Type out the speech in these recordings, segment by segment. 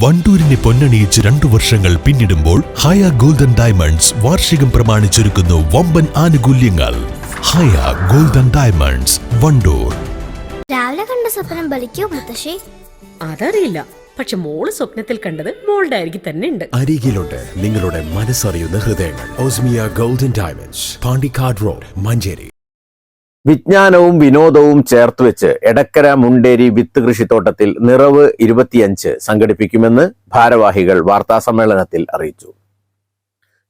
വണ്ടൂരിനെ പൊന്നണിയിച്ച് രണ്ടു വർഷങ്ങൾ പിന്നിടുമ്പോൾ ഹയ ഗോൾഡൻ ഡയമണ്ട്സ് വാർഷികം പ്രമാണിച്ചൊരുക്കുന്നു വമ്പൻ ആനുകൂല്യങ്ങൾ. Haya golden diamonds Wandoor. രാവിലെ കണ്ട സ്വപ്നം ബലിക്കോ മുത്തശ്ശി? അതറിയില്ല. പക്ഷെ മോൾ സ്വപ്നത്തിൽ കണ്ടത് മോളുടെ അരികിൽ തന്നെ ഉണ്ട്. അരികിലുണ്ട്. നിങ്ങളുടെ മനസ്സറിയുന്ന ഹൃദയങ്ങൾ. Osmia golden diamonds Pandikkad road Manjeri. വിജ്ഞാനവും വിനോദവും ചേർത്തുവെച്ച് എടക്കര മുണ്ടേരി വിത്ത് കൃഷിത്തോട്ടത്തിൽ നിറവ് ഇരുപത്തിയഞ്ച് സംഘടിപ്പിക്കുമെന്ന് ഭാരവാഹികൾ വാർത്താ സമ്മേളനത്തിൽ അറിയിച്ചു.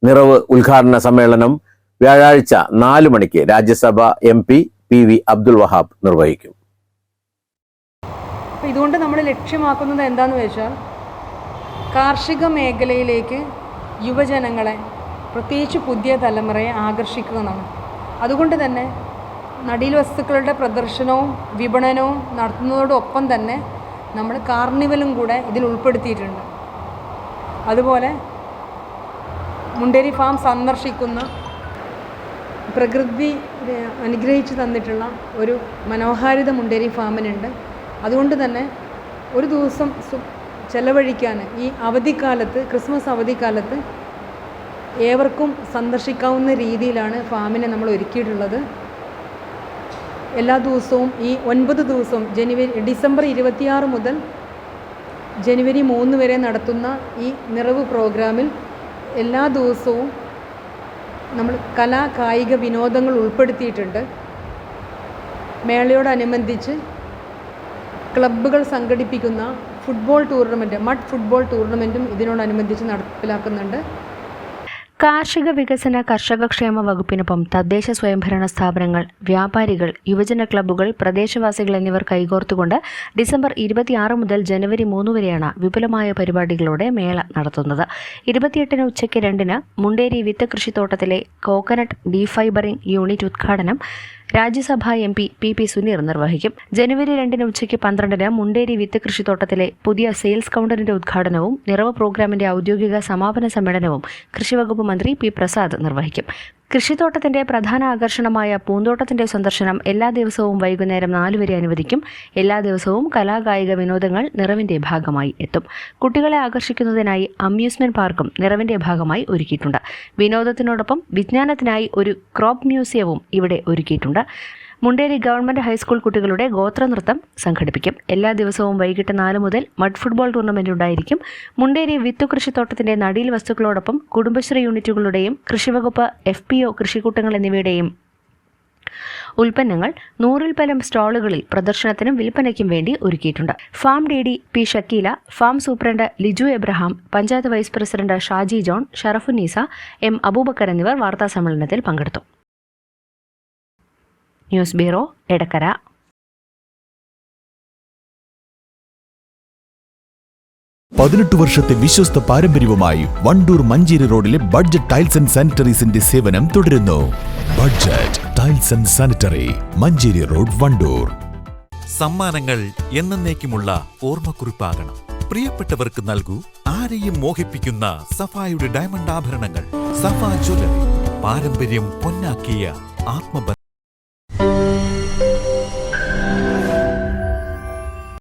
നിറവ് ഉദ്ഘാടന സമ്മേളനം വ്യാഴാഴ്ച നാലു മണിക്ക് Rajya Sabha M P P V Abdul Wahab നിർവഹിക്കും. ഇതുകൊണ്ട് നമ്മൾ ലക്ഷ്യമാക്കുന്നത് എന്താണെന്ന് വെച്ചാൽ കാർഷിക മേഖലയിലേക്ക് യുവജനങ്ങളെ പ്രത്യേകിച്ച് പുതിയ തലമുറയെ ആകർഷിക്കുക എന്നാണ്. അതുകൊണ്ട് തന്നെ നടീൽ വസ്തുക്കളുടെ പ്രദർശനവും വിപണനവും നടത്തുന്നതോടൊപ്പം തന്നെ നമ്മൾ കാർണിവലും കൂടെ ഇതിൽ ഉൾപ്പെടുത്തിയിട്ടുണ്ട്. അതുപോലെ മുണ്ടേരി ഫാം സന്ദർശിക്കുന്ന പ്രകൃതി അനുഗ്രഹിച്ചു തന്നിട്ടുള്ള ഒരു മനോഹാരിത മുണ്ടേരി ഫാമിനുണ്ട്. അതുകൊണ്ട് തന്നെ ഒരു ദിവസം ചെലവഴിക്കാൻ ഈ അവധിക്കാലത്ത് ക്രിസ്മസ് അവധിക്കാലത്ത് ഏവർക്കും സന്ദർശിക്കാവുന്ന രീതിയിലാണ് ഫാമിനെ നമ്മൾ ഒരുക്കിയിട്ടുള്ളത്. എല്ലാ ദിവസവും ഈ ഒൻപത് ദിവസവും ജനുവരി ഡിസംബർ ഇരുപത്തിയാറ് മുതൽ ജനുവരി മൂന്ന് വരെ നടത്തുന്ന ഈ നിറവ് പ്രോഗ്രാമിൽ എല്ലാ ദിവസവും നമ്മൾ കലാ കായിക വിനോദങ്ങൾ ഉൾപ്പെടുത്തിയിട്ടുണ്ട്. മേളയോടനുബന്ധിച്ച് ക്ലബ്ബുകൾ സംഘടിപ്പിക്കുന്ന ഫുട്ബോൾ ടൂർണമെന്റ് മഡ് ഫുട്ബോൾ ടൂർണമെന്റും ഇതിനോടനുബന്ധിച്ച് നടപ്പിലാക്കുന്നുണ്ട്. കാർഷിക വികസന കർഷകക്ഷേമ വകുപ്പിനൊപ്പം തദ്ദേശ സ്വയംഭരണ സ്ഥാപനങ്ങൾ വ്യാപാരികൾ യുവജന ക്ലബ്ബുകൾ പ്രദേശവാസികൾ എന്നിവർ കൈകോർത്തുകൊണ്ട് ഡിസംബർ ഇരുപത്തിയാറ് മുതൽ ജനുവരി മൂന്ന് വരെയാണ് വിപുലമായ പരിപാടികളോടെ മേള നടത്തുന്നത്. ഇരുപത്തിയെട്ടിന് ഉച്ചയ്ക്ക് രണ്ടിന് മുണ്ടേരി വിത്ത് കൃഷിത്തോട്ടത്തിലെ കോക്കനട്ട് ഡീഫൈബറിംഗ് യൂണിറ്റ് ഉദ്ഘാടനം Rajya Sabha M P P P Suneer നിർവഹിക്കും. ജനുവരി രണ്ടിന് ഉച്ചയ്ക്ക് പന്ത്രണ്ടിന് മുണ്ടേരി വിത്ത് കൃഷിത്തോട്ടത്തിലെ പുതിയ സെയിൽസ് കൗണ്ടറിന്റെ ഉദ്ഘാടനവും നിറവ് പ്രോഗ്രാമിന്റെ ഔദ്യോഗിക സമാപന സമ്മേളനവും കൃഷിവകുപ്പ് മന്ത്രി പി പ്രസാദ് നിർവഹിക്കും. കൃഷിത്തോട്ടത്തിന്റെ പ്രധാന ആകർഷണമായ പൂന്തോട്ടത്തിന്റെ സന്ദർശനം എല്ലാ ദിവസവും വൈകുന്നേരം നാലു വരെ അനുവദിക്കും. എല്ലാ ദിവസവും കലാകായിക വിനോദങ്ങൾ നിറവിന്റെ ഭാഗമായി എത്തും. കുട്ടികളെ ആകർഷിക്കുന്നതിനായി അമ്യൂസ്മെന്റ് പാർക്കും നിറവിന്റെ ഭാഗമായി ഒരുക്കിയിട്ടുണ്ട്. വിനോദത്തിനോടൊപ്പം വിജ്ഞാനത്തിനായി ഒരു ക്രോപ്പ് മ്യൂസിയവും ഇവിടെ ഒരുക്കിയിട്ടുണ്ട്. മുണ്ടേരി ഗവൺമെന്റ് ഹൈസ്കൂൾ കുട്ടികളുടെ ഗോത്രനൃത്തം സംഘടിപ്പിക്കും. എല്ലാ ദിവസവും വൈകിട്ട് നാല് മുതൽ മഡ് ഫുട്ബോൾ ടൂർണമെന്റ് ഉണ്ടായിരിക്കും. മുണ്ടേരി വിത്തു കൃഷിത്തോട്ടത്തിന്റെ നടീൽ വസ്തുക്കളോടൊപ്പം കുടുംബശ്രീ യൂണിറ്റുകളുടെയും കൃഷിവകുപ്പ് എഫ് പി ഒ കൃഷിക്കൂട്ടങ്ങൾ എന്നിവയുടെയും ഉൽപ്പന്നങ്ങൾ നൂറിൽ പരം സ്റ്റാളുകളിൽ പ്രദർശനത്തിനും വിൽപ്പനയ്ക്കും വേണ്ടി ഒരുക്കിയിട്ടുണ്ട്. Farm D D P Shakeela farm superintendent Liju Abraham panchayat vice president Shaji John Sharafunneesa M Aboobacker എന്നിവർ വാർത്താസമ്മേളനത്തിൽ പങ്കെടുത്തു. News bureau Edakkara. പതിനെട്ട് വർഷത്തെ വിശ്വസ്ത പാരമ്പര്യവുമായി വണ്ടൂർ മഞ്ചേരി റോഡിലെ ബഡ്ജറ്റ് ടൈൽസ് ആൻഡ് സാനിറ്ററീസിന്റെ സേവനം തുടരുന്നു. Budget tiles and sanitary Manjeri road Wandoor. സമ്മാനങ്ങൾ എന്നേക്കുമുള്ള ഓർമ്മക്കുറിപ്പാകണം. പ്രിയപ്പെട്ടവർക്ക് നൽകൂ ആരെയും മോഹിപ്പിക്കുന്ന സഫായുടെ ഡയമണ്ട് ആഭരണങ്ങൾ. സഫാ ജ്വല്ലറി പാരമ്പര്യം പൊന്നാക്കിയ ആത്മബന്ധം.